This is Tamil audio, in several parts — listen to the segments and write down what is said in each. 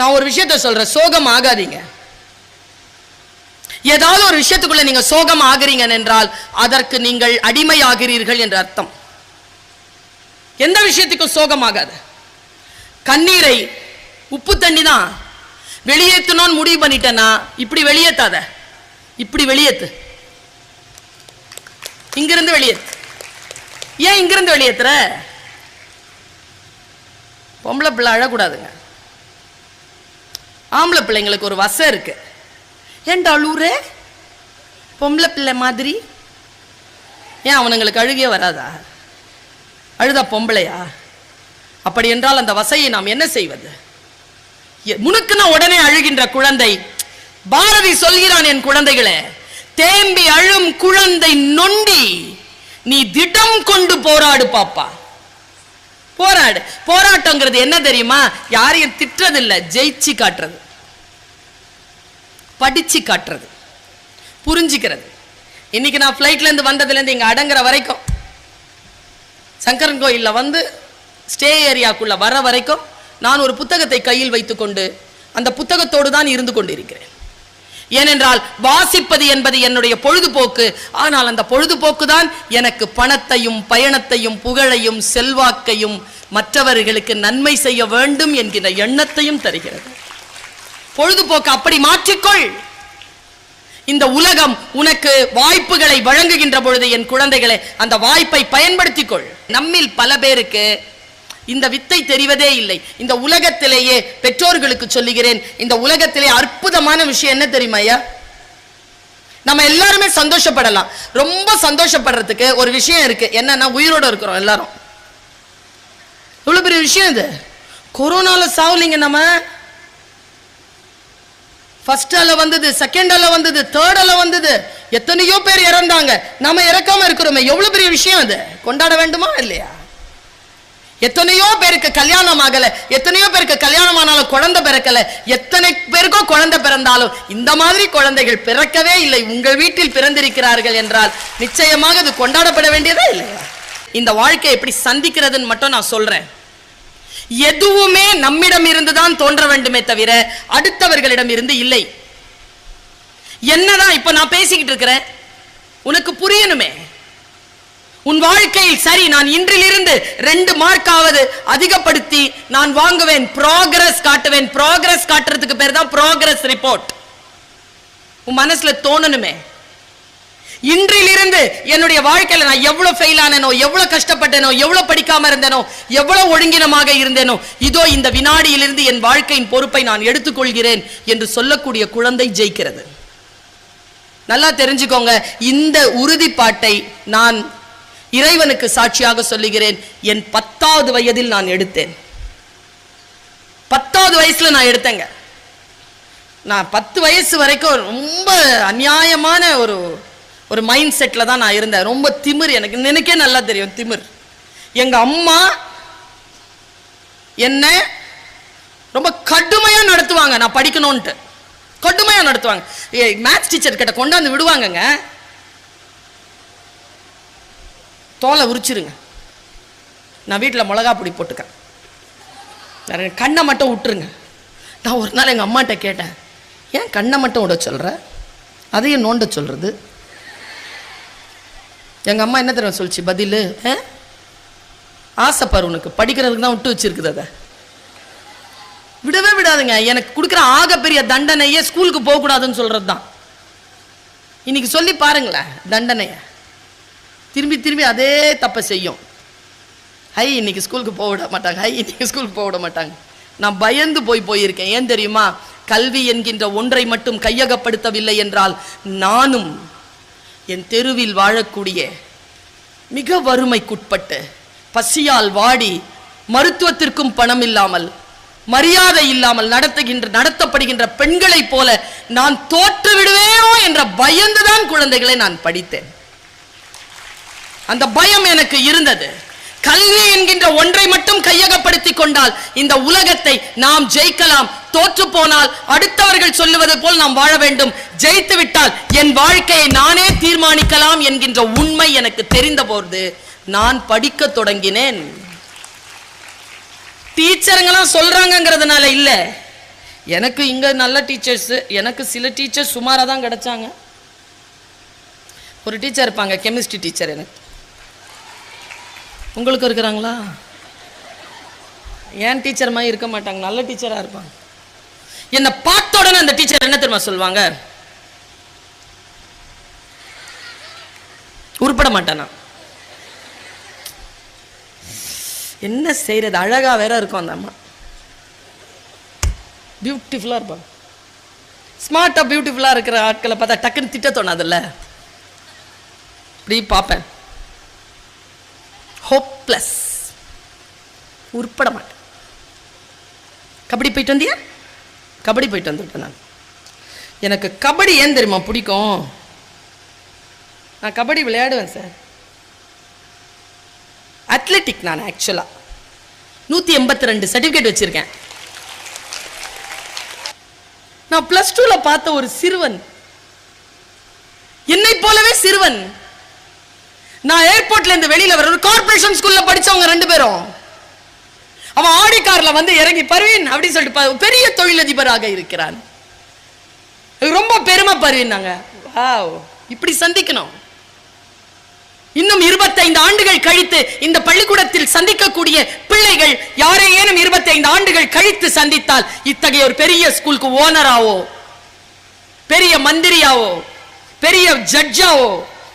நான் ஒரு விஷயத்த சொல்றேன். சோகம் ஆகாதீங்க. ஏதாவது ஒரு விஷயத்துக்குள்ள நீங்க சோகம் ஆகிறீங்க என்றால் அதற்கு நீங்கள் அடிமையாகிறீர்கள் என்ற அர்த்தம். எந்த விஷயத்துக்கும் சோகமாகாது கண்ணீரை உப்பு தண்ணி தான். வெளியேற்றணும்னு முடிவு பண்ணிட்டேன்னா இப்படி வெளியேற்றாத இப்படி வெளியேத்து. இங்கிருந்து வெளியேத்து. ஏன் இங்கிருந்து வெளியேத்துற? பொம்பளை பிள்ளை அழக்கூடாதுங்க. ஆம்பளை பிள்ளைங்களுக்கு ஒரு வசம் இருக்கு. ஏன்டா அழுவுறே பொம்பளை பிள்ளை மாதிரி? ஏன் அவனுங்களுக்கு அழுகே வராதா? அழுதா பொம்பளையா? அப்படி என்றால் அந்த வசையை நாம் என்ன செய்வது? எ- உடனே அழுகின்ற குழந்தை பாரதி சொல்கிறான் என் குழந்தைகளே தேம்பி அழும் குழந்தை நொண்டி நீ திடம் கொண்டு போராடு பாப்பா. போராடு. போராட்டங்கிறது என்ன தெரியுமா? யாரையும் திட்டுறதில்லை ஜெயிச்சு காட்டுறது. படிச்சு காட்டுறது. புரிஞ்சுக்கிறது. இன்னைக்கு நான் ஃப்ளைட்ல இருந்து வந்ததுல இருந்து அடங்குற வரைக்கும் சங்கரன் கோயில்ல வந்து ஸ்டே ஏரியாக்குள்ளே வர வரைக்கும் நான் ஒரு புத்தகத்தை கையில் வைத்துக்கொண்டு அந்த புத்தகத்தோடு தான் இருந்து கொண்டு இருக்கிறேன் ஏனென்றால் வாசிப்பது என்பது என்னுடைய பொழுதுபோக்கு. ஆனால் அந்த பொழுதுபோக்கு தான் எனக்கு பணத்தையும் பயணத்தையும் புகழையும் செல்வாக்கையும் மற்றவர்களுக்கு நன்மை செய்ய வேண்டும் என்கிற எண்ணத்தையும் தருகிறது. பொழுதுபோக்கு அப்படி மாற்றிக்கொள். இந்த உலகம் உனக்கு வாய்ப்புகளை வழங்குகின்ற பொழுது என் குழந்தைகளை அந்த வாய்ப்பை பயன்படுத்திக்கொள். நம்மில் பல பேருக்கு இந்த வித்தை தெரிவதே இல்லை. இந்த உலகத்திலேயே பெற்றோர்களுக்கு சொல்லுகிறேன் இந்த உலகத்திலே அற்புதமான விஷயம் என்ன தெரியுமா ஐயா? நம்ம எல்லாருமே சந்தோஷப்படலாம். ரொம்ப சந்தோஷப்படுறதுக்கு ஒரு விஷயம் இருக்கு. என்னன்னா உயிரோட இருக்கிறோம் எல்லாரும். இவ்வளவு பெரிய விஷயம் இது. கொரோனால சாவலிங்க நம்ம. ஃபர்ஸ்ட் அலை வந்தது செகண்ட் அலை வந்தது தேர்ட் அலை வந்தது. எத்தனையோ பேர் இறந்தாங்க. நம்ம இறக்காம இருக்கிறோமே. எவ்வளவு பெரிய விஷயம் அது? கொண்டாட வேண்டுமா? இல்லையா? எத்தனையோ பேருக்கு கல்யாணம் ஆகல எத்தனையோ பேருக்கு கல்யாணம் ஆனாலும் குழந்தை பிறக்கல எத்தனை பேருக்கோ குழந்தை பிறந்தாலும் இந்த மாதிரி குழந்தைகள் பிறக்கவே இல்லை உங்கள் வீட்டில் பிறந்திருக்கிறார்கள் என்றால் நிச்சயமாக இது கொண்டாடப்பட வேண்டியதே இல்லையா? இந்த வாழ்க்கையை எப்படி சந்திக்கிறதுன்னு மட்டும் நான் சொல்றேன். எதுவுமே நம்மிடம் இருந்துதான் தோன்ற வேண்டுமே தவிர அடுத்தவர்களிடம் இருந்து இல்லை. என்னதான் இப்ப நான் பேசிக்கிட்டு இருக்கிறேன்? உனக்கு புரியணுமே? உன் வாழ்க்கையில் சரி நான் இன்றிலிருந்து ரெண்டு மார்க்காவது அதிகப்படுத்தி நான் வாங்குவேன். ப்ராக்ரஸ் காட்டுவேன். ப்ராக்ரஸ் காட்டுறதுக்கு பேர் தான் ப்ராக்ரஸ் ரிப்போர்ட் உன் மனசுல தோணணுமே. இன்றிலிருந்து என்னுடைய வாழ்க்கையில நான் எவ்வளவு ஃபெயில் ஆனேனோ எவ்வளவு கஷ்டப்பட்டேனோ எவ்வளவு படிக்காம இருந்தேனோ எவ்வளவு ஒழுங்கினமாக இருந்தேனோ இதோ இந்த வினாடியிலிருந்து என் வாழ்க்கையின் பொறுப்பை நான் எடுத்துக்கொள்கிறேன் என்று சொல்லக்கூடிய குழந்தை ஜெயிக்கிறது. நல்லா தெரிஞ்சுக்கோங்க இந்த உறுதிப்பாட்டை நான் இறைவனுக்கு சாட்சியாக சொல்லுகிறேன். என் பத்தாவது வயதில் நான் எடுத்தேன். பத்தாவது வயசுல நான் எடுத்தேங்க. நான் பத்து வயசு வரைக்கும் ரொம்ப அநியாயமான ஒரு ஒரு மைண்ட் செட்டில் தான் நான் இருந்தேன். ரொம்ப திமிர் எனக்கு. எனக்கே நல்லா தெரியும் திமிர். எங்க அம்மா என்ன ரொம்ப கடுமையாக நடத்துவாங்க. நான் படிக்கணும்ன்ட்டு. கடுமையாக நடத்துவாங்க. மேத்ஸ் டீச்சர் கிட்ட கொண்டாந்து விடுவாங்கங்க. தோலை உரிச்சிருங்க. நான் வீட்டில் மிளகா பொடி போட்டுக்கிறேன். வேற கண்ணை மட்டும் விட்டுருங்க. நான் ஒரு நாள் எங்கள் அம்மாட்ட கேட்டேன் ஏன் கண்ணை மட்டும் விட சொல்கிற அதையும் நோண்ட சொல்கிறது எங்கள் அம்மா என்ன தெரியும் சொல்லிச்சு? பதில் ஆசைப்பார் உனக்கு. படிக்கிறதுக்கு தான் விட்டு வச்சிருக்குது அதை. விடவே விடாதுங்க. எனக்கு கொடுக்குற ஆகப்பெரிய தண்டனையே ஸ்கூலுக்கு போகக்கூடாதுன்னு சொல்கிறது தான் இன்னைக்கு சொல்லி பாருங்களேன் தண்டனையை. திரும்பி திரும்பி அதே தப்பை செய்யும். ஹை இன்னைக்கு ஸ்கூலுக்கு போக விட மாட்டாங்க. ஹை இன்னைக்கு ஸ்கூலுக்கு போக விட மாட்டாங்க. நான் பயந்து போய் போயிருக்கேன். ஏன் தெரியுமா? கல்வி என்கின்ற ஒன்றை மட்டும் கையகப்படுத்தவில்லை என்றால் நானும் என் தெருவில் வாழக்கூடிய மிக வறுமைக்குட்பட்டு பசியால் வாடி மருத்துவத்திற்கும் பணம் இல்லாமல் மரியாதை இல்லாமல் நடத்துகின்ற நடத்தப்படுகின்ற பெண்களைப் போல நான் தோற்று விடுவேனோ என்ற பயந்துதான் குழந்தைகளை நான் படித்தேன். அந்த பயம் எனக்கு இருந்தது. கல்வி என்கின்ற ஒன்றை மட்டும் கையகப்படுத்திக் கொண்டால் இந்த உலகத்தை நாம் ஜெயிக்கலாம். தோற்று போனால் அடுத்தவர்கள் சொல்லுவது போல் நாம் வாழ வேண்டும். ஜெயித்து விட்டால் என் வாழ்க்கையை நானே தீர்மானிக்கலாம் என்கின்ற உண்மை எனக்கு தெரிந்த போது நான் படிக்க தொடங்கினேன். டீச்சருங்கெல்லாம் சொல்றாங்கிறதுனால இல்ல. எனக்கு இங்கே நல்ல டீச்சர்ஸு எனக்கு சில டீச்சர்ஸ் சுமாராக தான் கிடைச்சாங்க. ஒரு டீச்சர் இருப்பாங்க கெமிஸ்ட்ரி டீச்சர் எனக்கு. உங்களுக்கு இருக்கிறாங்களா? ஏன் டீச்சர் மாதிரி இருக்க மாட்டாங்க? நல்ல டீச்சராக இருப்பாங்க. என்னை பார்த்த உடனே அந்த டீச்சர் என்ன தெரியுமா சொல்லுவாங்க? உருப்பட மாட்டேன்? நான் என்ன செய்யறது அழகாக வேற இருக்கும் அந்த அம்மா. பியூட்டிஃபுல்லாக இருப்பாங்க. ஸ்மார்ட்டாக பியூட்டிஃபுல்லாக இருக்கிற ஆட்களை பார்த்தா டக்குன்னு திட்ட தோணாதுல்ல? இப்படி பார்ப்பேன். ஹோப்லெஸ் உருப்பட மாட்டேன் கபடி போயிட்டு வந்தியா? கபடி போயிட்டு வந்துவிட்டேன் நான். எனக்கு கபடி ஏன் தெரியுமா பிடிக்கும்? நான் கபடி விளையாடுவேன் சார். அத்லெட்டிக் நான் ஆக்சுவலாக நூற்றி எண்பத்தி ரெண்டு சர்டிஃபிகேட் வச்சுருக்கேன். நான் ப்ளஸ் டூவில் பார்த்த ஒரு சிறுவன். என்னை போலவே சிறுவன். நான் ஏர்போர்ட்ல இருந்து வெளியில வர ஒரு கார்பரேஷன் ஸ்கூல்ல படிச்சவங்க ரெண்டு பேரும். அவன் ஆடி கார்ல வந்து இறங்கி பர்வீன் அப்படின்னு சொல்லிட்டு பெரிய தொழிலதிபராக இருக்கிறான். ரொம்ப பெருமை பர்வீன் நாங்க. இப்படி சந்திக்கணும். இன்னும் இருபத்தைந்து ஆண்டுகள் கழித்து இந்த பள்ளிக்கூடத்தில் சந்திக்கக்கூடிய பிள்ளைகள் யாரையேனும் இருபத்தைந்து ஆண்டுகள் கழித்து சந்தித்தால் இத்தகைய ஒரு பெரிய ஸ்கூலுக்கு ஓனராவோ பெரிய மந்திரியாவோ? பெரிய ஜட்ஜாவோ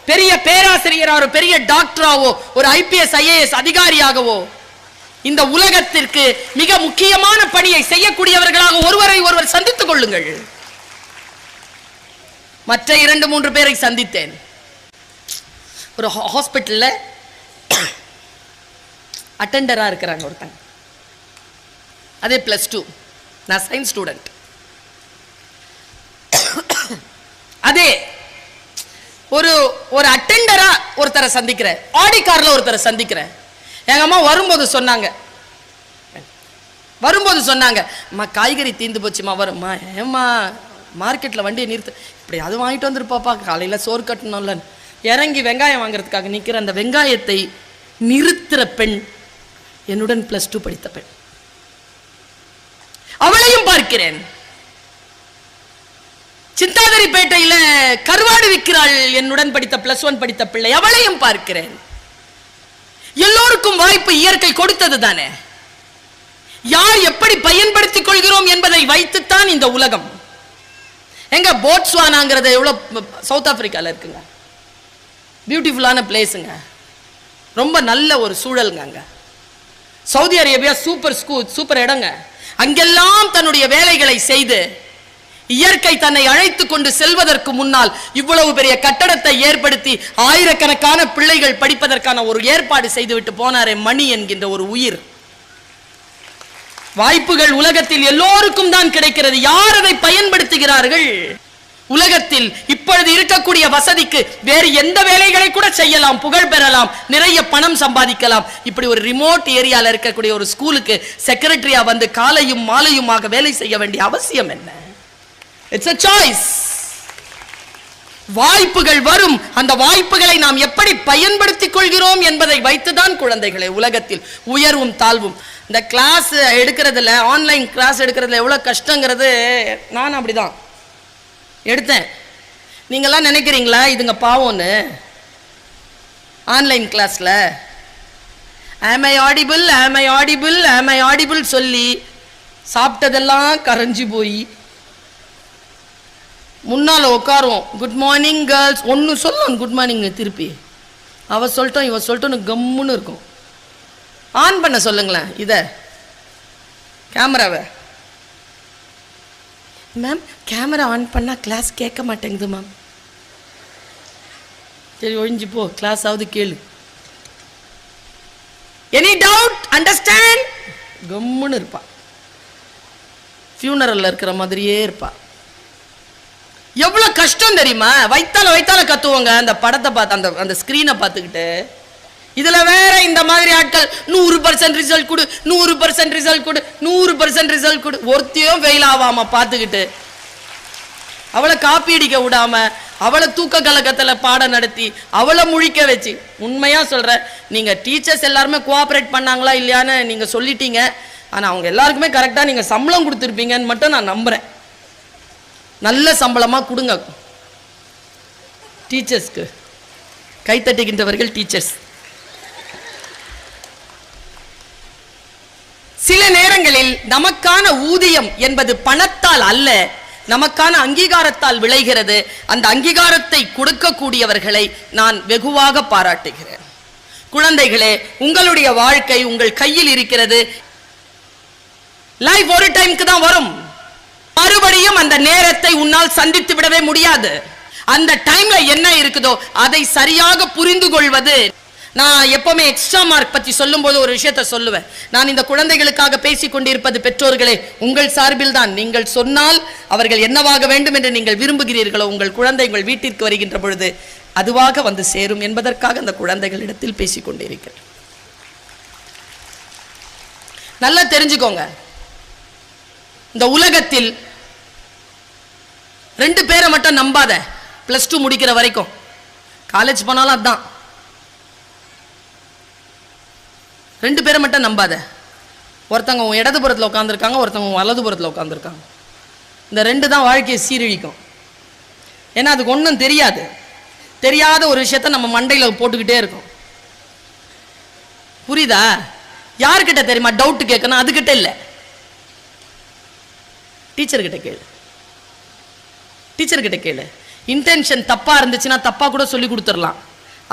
பெரிய பேராசிரியராவோ பெரிய டாக்டராவோ ஒரு ஐபிஎஸ் ஐஏஎஸ் அதிகாரியாகவோ இந்த உலகத்திற்கு மிக முக்கியமான பணியை செய்யக்கூடியவர்களாக ஒருவரை ஒருவர் சந்தித்துக் கொள்ளுங்கள். மற்ற இரண்டு மூன்று பேரை சந்தித்தேன். ஒரு ஹாஸ்பிட்டல்ல அட்டெண்டராக இருக்கிறாங்க ஒருத்தங்க. அதே ப்ளஸ் டூ நான் சயின்ஸ் ஸ்டூடெண்ட் அதே ஒரு ஒரு அட்டெண்டரா ஒருத்தரை சந்திக்கிறேன். ஆடி கார்ல ஒருத்தரை சந்திக்கிறேன். எங்க அம்மா வரும்போது சொன்னாங்க. வரும்போது சொன்னாங்க அம்மா காய்கறி தீந்து போச்சுமா வரும்மா. ஏம்மா மார்க்கெட்டில் வண்டியை நிறுத்து. இப்படி அது வாங்கிட்டு வந்துருப்பாப்பா காலையில் சோறு கட்டணும்ல இறங்கி வெங்காயம் வாங்குறதுக்காக நிற்கிற அந்த வெங்காயத்தை நிறுத்துற பெண் என்னுடன் ப்ளஸ் டூ படித்த பெண். அவளையும் பார்க்கிறேன். சிந்தாதிரிப்பேட்டையில கருவாடு விற்கிறாள் என்னுடன் படித்த பிளஸ் ஒன் படித்த பிள்ளை. அவளையும் பார்க்கிறேன். எல்லோருக்கும் வாய்ப்பு இயற்கை கொடுத்தது தானே. யார் எப்படி பயன்படுத்திக் கொள்கிறோம் என்பதை வைத்துத்தான் இந்த உலகம். எங்க போட்ஸ்வானாங்கிறது எவ்வளவு சவுத் ஆப்பிரிக்கால இருக்குங்க. பியூட்டிஃபுல்லான பிளேஸுங்க. ரொம்ப நல்ல ஒரு சூழலுங்க அங்க. Saudi Arabia super school super இடங்க. அங்கெல்லாம் தன்னுடைய வேலைகளை செய்து இயற்கை தன்னை அழைத்து கொண்டு செல்வதற்கு முன்னால் இவ்வளவு பெரிய கட்டடத்தை ஏற்படுத்தி ஆயிரக்கணக்கான பிள்ளைகள் படிப்பதற்கான ஒரு ஏற்பாடு செய்துவிட்டு போனாரே மணி என்கின்ற ஒரு உயிர். வாய்ப்புகள் உலகத்தில் எல்லோருக்கும் தான் கிடைக்கிறது. யார் அதை பயன்படுத்துகிறார்கள்? உலகத்தில் இப்பொழுது இருக்கக்கூடிய வசதிக்கு வேறு எந்த வேலைகளை கூட செய்யலாம் புகழ் பெறலாம் நிறைய பணம் சம்பாதிக்கலாம். இப்படி ஒரு ரிமோட் ஏரியால இருக்கக்கூடிய ஒரு ஸ்கூலுக்கு செக்ரட்டரியா வந்து காலையும் மாலையுமாக வேலை செய்ய வேண்டிய அவசியம் என்ன? இட்ஸ் அ சாய்ஸ் வாய்ப்புகள் வரும். அந்த வாய்ப்புகளை நாம் எப்படி பயன்படுத்திக் கொள்கிறோம் என்பதை வைத்துதான் குழந்தைகளை உலகத்தில் உயர்வும் தாழ்வும். இந்த கிளாஸ் எடுக்கிறதுல ஆன்லைன் கிளாஸ் எடுக்கிறதுல எவ்வளோ கஷ்டங்கிறது நான் அப்படிதான். எடுத்தேன். நீங்களாம் நினைக்கிறீங்களா இதுங்க பாவம்னு ஆன்லைன் கிளாஸில் ஆமை ஆடிபிள் ஆமை ஐ ஆடிபிள் ஆமை ஆடிபிள் சொல்லி சாப்பிட்டதெல்லாம் கரைஞ்சு போய் முன்னால் உட்காருவோம் குட் மார்னிங் கேர்ள்ஸ் ஒன்று சொல்லணும் குட் மார்னிங் திருப்பி. அவ சொல்லிட்டோம் இவ சொல்லிட்டோன்னு கம்முன்னு இருக்கும். ஆன் பண்ண சொல்லுங்களேன் இதை. கேமராவை. மேம் கேமரா ஆன் பண்ணால் கிளாஸ் கேட்க மாட்டேங்குது மேம் சரி ஒழிஞ்சு போ. கிளாஸ் ஆகுது கேளு. எனி டவுட் அண்டர்ஸ்டாண்ட் கம்முன்னு இருப்பா. ஃபியூனரலில் இருக்கிற மாதிரியே இருப்பாள் எவ்வளவு கஷ்டம் தெரியுமா? வைத்தால வைத்தால கத்துவோங்க. அந்த படத்தை பார்த்து அந்த அந்த ஸ்கிரீனை பார்த்துக்கிட்டு. இதுல வேற இந்த மாதிரி ஆட்கள் நூறு பர்சன்ட் ரிசல்ட் கொடு நூறு பர்சன்ட் ரிசல்ட் கொடு நூறு பர்சன்ட் ரிசல்ட் கொடு. ஒருத்தையும் ஃபெயில் ஆகாம பார்த்துக்கிட்டு. அவளை காப்பி அடிக்க விடாம அவளை தூக்க கலக்கத்துல பாடம் நடத்தி அவளை முழிக்க வச்சு. உண்மையா சொல்கிறேன் நீங்க டீச்சர்ஸ் எல்லாருமே கோஆப்ரேட் பண்ணாங்களா இல்லையான்னு நீங்க சொல்லிட்டீங்க. ஆனால் அவங்க எல்லாருக்குமே கரெக்டாக நீங்கள் சம்பளம் கொடுத்துருப்பீங்கன்னு மட்டும் நான் நம்புகிறேன் நல்ல சம்பளமாக கொடுங்க. டீச்சர்ஸ்க்கு கைத்தட்டுகின்றவர்கள் டீச்சர்ஸ் சில நேரங்களில் நமக்கான ஊதியம் என்பது பணத்தால் அல்ல நமக்கான அங்கீகாரத்தால் விளைகிறது. அந்த அங்கீகாரத்தை கொடுக்கக்கூடியவர்களை நான் வெகுவாக பாராட்டுகிறேன். குழந்தைகளே உங்களுடைய வாழ்க்கை உங்கள் கையில் இருக்கிறது. லைஃப் ஒரு டைம்க்கு தான் வரும். மறுபடியும் அந்த நேரத்தை உன்னால் சந்தித்து விடவே முடியாது. அந்த டைம்ல என்ன இருக்குதோ அதை சரியாக புரிந்து கொள்வது. நான் எப்பவுமே எக்ஸ்ட்ரா மார்க் பத்தி சொல்லும்போது ஒரு விஷயத்த சொல்லுவேன். நான் இந்த குழந்தைகளுக்காக பேசிக் கொண்டிருப்பது பெற்றோர்களே உங்கள் சார்பில் தான். நீங்கள் சொன்னால் அவர்கள் என்னவாக வேண்டும் என்று நீங்கள் விரும்புகிறீர்களோ உங்கள் குழந்தை உங்கள் வீட்டிற்கு வருகின்ற பொழுது அதுவாக வந்து சேரும் என்பதற்காக அந்த குழந்தைகளிடத்தில் பேசிக் கொண்டிருக்கிறேன். நல்லா தெரிஞ்சுக்கோங்க. இந்த உலகத்தில் ரெண்டு பேரை மட்டும் நம்பாத ப்ளஸ் டூ முடிக்கிற வரைக்கும். காலேஜ் போனாலும் அதான். ரெண்டு பேரை மட்டும் நம்பாத. ஒருத்தவங்க உன் இடதுபுறத்தில் உட்காந்துருக்காங்க ஒருத்தவங்க உன் வலதுபுறத்தில் உட்காந்துருக்காங்க இந்த ரெண்டு தான் வாழ்க்கையை சீரழிக்கும். ஏன்னா அதுக்கு ஒன்றும் தெரியாது. தெரியாத ஒரு விஷயத்த நம்ம மண்டையில் போட்டுக்கிட்டே இருக்கோம். புரியுதா? யார்கிட்ட தெரியுமா? டவுட்டு கேட்கணும். அதுக்கிட்ட இல்லை. டீச்சர்கிட்ட கேளு. டீச்சர்கிட்ட கேளு. இன்டென்ஷன் தப்பாக இருந்துச்சுன்னா தப்பாக கூட சொல்லி கொடுத்துடலாம்.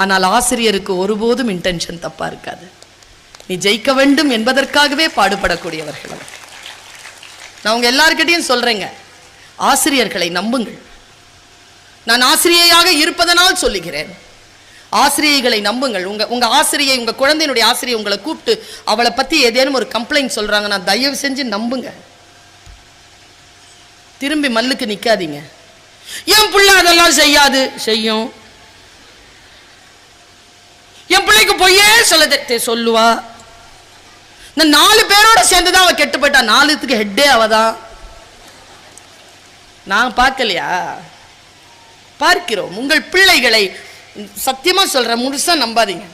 ஆனால் ஆசிரியருக்கு ஒருபோதும் இன்டென்ஷன் தப்பாக இருக்காது. நீ ஜெயிக்க வேண்டும் என்பதற்காகவே பாடுபடக்கூடியவர்கள் நான் உங்கள் எல்லார்கிட்டையும் சொல்கிறேங்க ஆசிரியர்களை நம்புங்கள். நான் ஆசிரியையாக இருப்பதனால் சொல்லுகிறேன். ஆசிரியைகளை நம்புங்கள். உங்கள் உங்கள் ஆசிரியை உங்கள் குழந்தையினுடைய ஆசிரியை உங்களை கூப்பிட்டு அவளை பற்றி ஏதேனும் ஒரு கம்ப்ளைண்ட் சொல்றாங்கன்னா தயவு செஞ்சு நம்புங்கள் திரும்பி மல்லுக்கு நிற்காதீங்க என் பிள்ளை அதெல்லாம் செய்யாது. செய்யும். என் பிள்ளைக்கு பொய்யே சொல்ல சொல்லுவா. இந்த நாலு பேரோட சேர்ந்து தான் அவள் கெட்டு போயிட்டா. நாலுத்துக்கு ஹெட்டே அவதான். நான் பார்க்கலையா? பார்க்கிறோம். உங்கள் பிள்ளைகளை சத்தியமா சொல்கிறேன் முழுசா நம்பாதீங்க.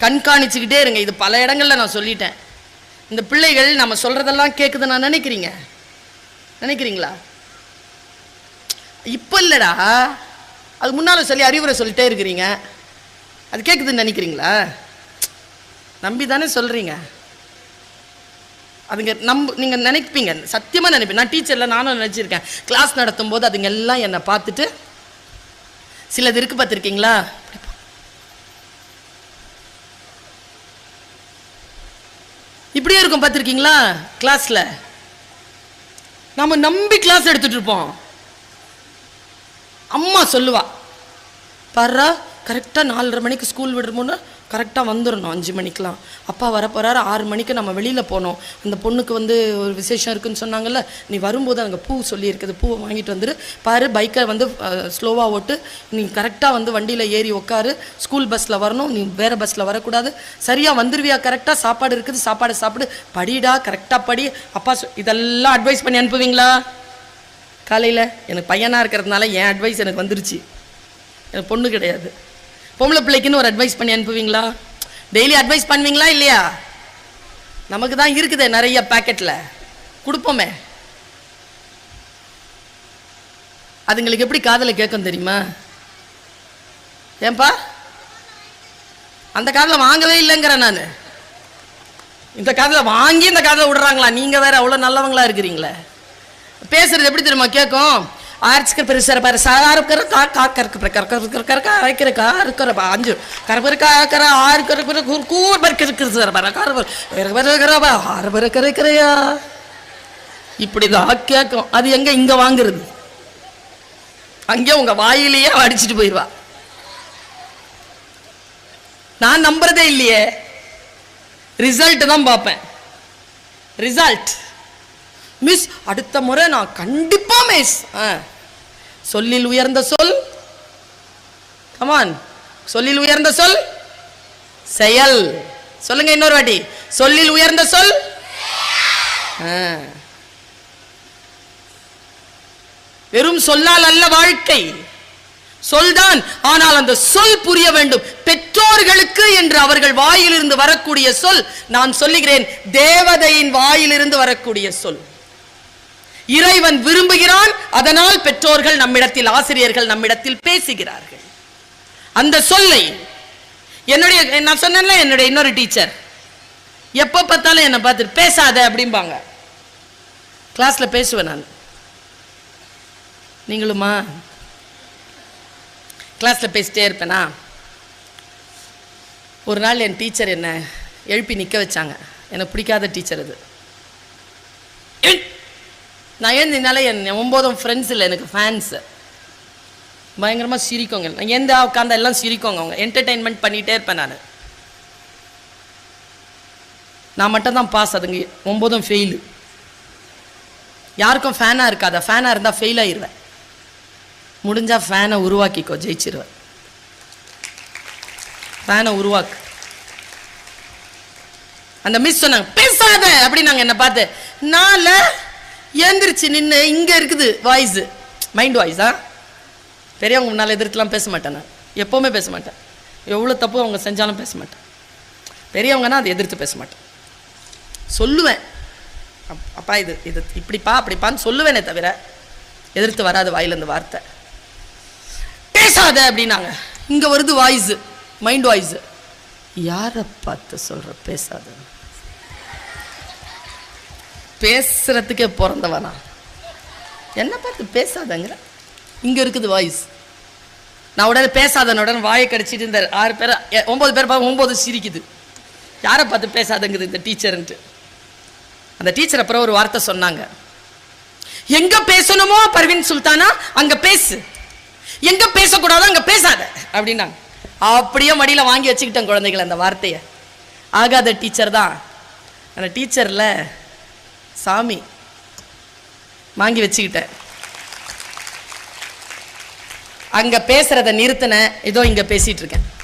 கண்காணிச்சுக்கிட்டே இருங்க. இது பல இடங்கள்ல நான் சொல்லிட்டேன். இந்த பிள்ளைகள் நம்ம சொல்றதெல்லாம் கேட்குது நான் நினைக்கிறீங்க. நினைக்கிறீங்களா? இப்போ இல்லடா. அது முன்னால சொல்லி அறிவுரை சொல்லிட்டே இருக்கிறீங்க. அது கேட்குதுன்னு நினைக்கிறீங்களா? நம்பி தானே சொல்றீங்க. அதுங்க நம்ப நீங்கள் நினைப்பீங்க. சத்தியமாக நினைப்பேன் நான் டீச்சரில் நானும் நினச்சிருக்கேன். கிளாஸ் நடத்தும் போது அதுங்க எல்லாம் என்னை பார்த்துட்டு சிலது இருக்கு பார்த்துருக்கீங்களா? இப்படியே இருக்கும் பார்த்துருக்கீங்களா? கிளாஸில் நாம நம்பி கிளாஸ் எடுத்துட்டு இருப்போம். அம்மா சொல்லுவா பாருடா கரெக்டாக நாலரை மணிக்கு ஸ்கூல் விடுறோம்னா கரெக்டாக வந்துடணும் அஞ்சு மணிக்கெலாம் அப்பா வர போகிறாரு ஆறு மணிக்கு நம்ம வெளியில் போனோம். அந்த பொண்ணுக்கு வந்து ஒரு விசேஷம் இருக்குன்னு சொன்னாங்கல்ல நீ வரும்போது அங்கே பூ சொல்லியிருக்குது. பூவை வாங்கிட்டு வந்துரு. பாரு பைக்கை வந்து ஸ்லோவாக ஓட்டு. நீ கரெக்டாக வந்து வண்டியில் ஏறி உட்காரு ஸ்கூல் பஸ்ஸில் வரணும். நீ வேறு பஸ்ஸில் வரக்கூடாது. சரியாக வந்துருவியா? கரெக்டாக சாப்பாடு இருக்குது. சாப்பாடு சாப்பிடு. படிடா கரெக்டாக படி. அப்பா இதெல்லாம் அட்வைஸ் பண்ணி அனுப்புவீங்களா? காலையில் எனக்கு பையனாக இருக்கிறதுனால என் அட்வைஸ் எனக்கு வந்துருச்சு. எனக்கு பொண்ணு கிடையாது. பொம்பளை பிள்ளைக்குன்னு ஒரு அட்வைஸ் பண்ணி அனுப்புவீங்களா? டெய்லி அட்வைஸ் பண்ணுவீங்களா இல்லையா? நமக்கு தான் இருக்குது நிறைய பேக்கெட்டில் கொடுப்போமே. அதுங்களுக்கு எப்படி காதில் கேட்கும் தெரியுமா? ஏன்பா? அந்த காதில் வாங்கவே இல்லைங்கிறேன் நான். இந்த காதில் வாங்கி இந்த காதில் விடுறாங்களா? நீங்கள் வேறு அவ்வளோ நல்லவங்களா இருக்கிறீங்களே. பேசுறது எப்படி தெரியுமா? கேட்கும். ஆர்ச்சிக்கிற பெருசாக பாரு சாருக்கிற இருக்கிற கா கறக்கு பிற கறக்க கறக்க கறக்க அரைக்கிற கா இருக்கிற அஞ்சு கரப்பரு இருக்கிற ஆறு கற பிற கூர் கூர் பர் கிற சார் பாரு கார பர் வேற வேற கர பா ஆறு பர கரைக்கிறையா இப்படிதான் கேட்கும் அது எங்கே இங்கே வாங்குறது அங்கே உங்கள் வாயிலேயே அடிச்சுட்டு போயிடுவா நான் நம்புறதே இல்லையே ரிசல்ட் தான் பார்ப்பேன் ரிசல்ட் மிஸ் அடுத்த முறை நான் கண்டிப்பா வாய்ஸ் சொல்லில் உயர்ந்த சொல். கமான் சொல்லில் உயர்ந்த சொல். செயல். சொல்லுங்க இன்னொரு வாட்டி. சொல்லில் உயர்ந்த சொல். வெறும் சொல்லால் அல்ல வாழ்க்கை. சொல்தான். ஆனால் அந்த சொல் புரிய வேண்டும். பெற்றோர்களுக்கு என்று அவர்கள் வாயிலிருந்து வரக்கூடிய சொல். நான் சொல்லுகிறேன் தேவதையின் வாயிலிருந்து வரக்கூடிய சொல். இறைவன் விரும்புகிறான் அதனால் பெற்றோர்கள் நம்மிடத்தில் ஆசிரியர்கள் நம்மிடத்தில் பேசுகிறார்கள். அந்த சொல்லை என்னுடைய நான் சொன்னேன்ல என்னுடைய இன்னொரு டீச்சர் எப்போ பார்த்தாலும் என்னை பார்த்துட்டு பேசாத அப்படிம்பாங்க. கிளாஸ்ல பேசுவேன் நான். நீங்களுமா? கிளாஸ்ல பேசிட்டே இருப்பேனா? ஒரு நாள் என் டீச்சர் என்ன எழுப்பி நிற்க வச்சாங்க. எனக்கு பிடிக்காத டீச்சர் அது. எழு. நான் எழுந்தினால என் ஒம்போதும் ஃப்ரெண்ட்ஸ் இல்லை எனக்கு ஃபேன்ஸு பயங்கரமாக சிரிக்கோங்க. நான் எந்த உட்காந்து எல்லாம் சிரிக்கோங்க அவங்க. என்டர்டெயின்மெண்ட் பண்ணிகிட்டே இருப்பேன் நான். நான் மட்டும் தான் பாஸ் அதுங்க ஒம்போதும் ஃபெயிலு யாருக்கும் ஃபேனாக இருக்காதா? ஃபேனாக இருந்தால் ஃபெயில் ஆயிடுவேன் முடிஞ்சால் ஃபேனை உருவாக்கிக்கோ ஜெயிச்சிருவேன். ஃபேனை உருவாக்கு. அந்த மிஸ் சொன்னாங்க பேசாத! அப்படின்னாங்க என்னை பார்த்து நாலு எந்திரிச்சு நின்று இங்கே இருக்குது வாய்ஸு மைண்ட் வாய்ஸா பெரியவங்க முன்னால் எதிர்த்துலாம் பேச மாட்டேன் நான். எப்போவுமே பேச மாட்டேன். எவ்வளோ தப்பு அவங்க செஞ்சாலும் பேச மாட்டேன். பெரியவங்கன்னா அதை எதிர்த்து பேச மாட்டேன். சொல்லுவேன். அப்- அப்பா இது இது இப்படிப்பா அப்படிப்பான்னு சொல்லுவேனே தவிர எதிர்த்து வராது வாயிலேருந்து வார்த்தை. பேசாத அப்படின்னாங்க. இங்கே வருது வாய்ஸு மைண்ட் வாய்ஸு யாரை பார்த்து சொல்கிற பேசாத. பேசுகிறதுக்கே பிறந்தவனா? என்ன பார்த்து பேசாதங்கிற? இங்கே இருக்குது வாய்ஸ் நான் உடனே பேசாதன உடனே வாயை கடிச்சிட்டு இந்த ஆறு பேர் ஒம்பது பேர் பார்க்க ஒம்பது சிரிக்குது. யாரை பார்த்து பேசாதங்குது இந்த டீச்சர்ன்ட்டு? அந்த டீச்சர் அப்புறம் ஒரு வார்த்தை சொன்னாங்க. எங்கே பேசணுமோ பர்வின் சுல்தானா அங்கே பேசு. எங்கே பேசக்கூடாதோ அங்கே பேசாத அப்படின்னாங்க. அப்படியே மடியில் வாங்கி வச்சுக்கிட்டேன் குழந்தைகளை அந்த வார்த்தையை. ஆகாத டீச்சர் தான். அந்த டீச்சரில் சாமி. வாங்கி வச்சுக்கிட்டேன். அங்க பேசுறத நிறுத்தினேன் ஏதோ இங்க பேசிட்டு இருக்கேன்.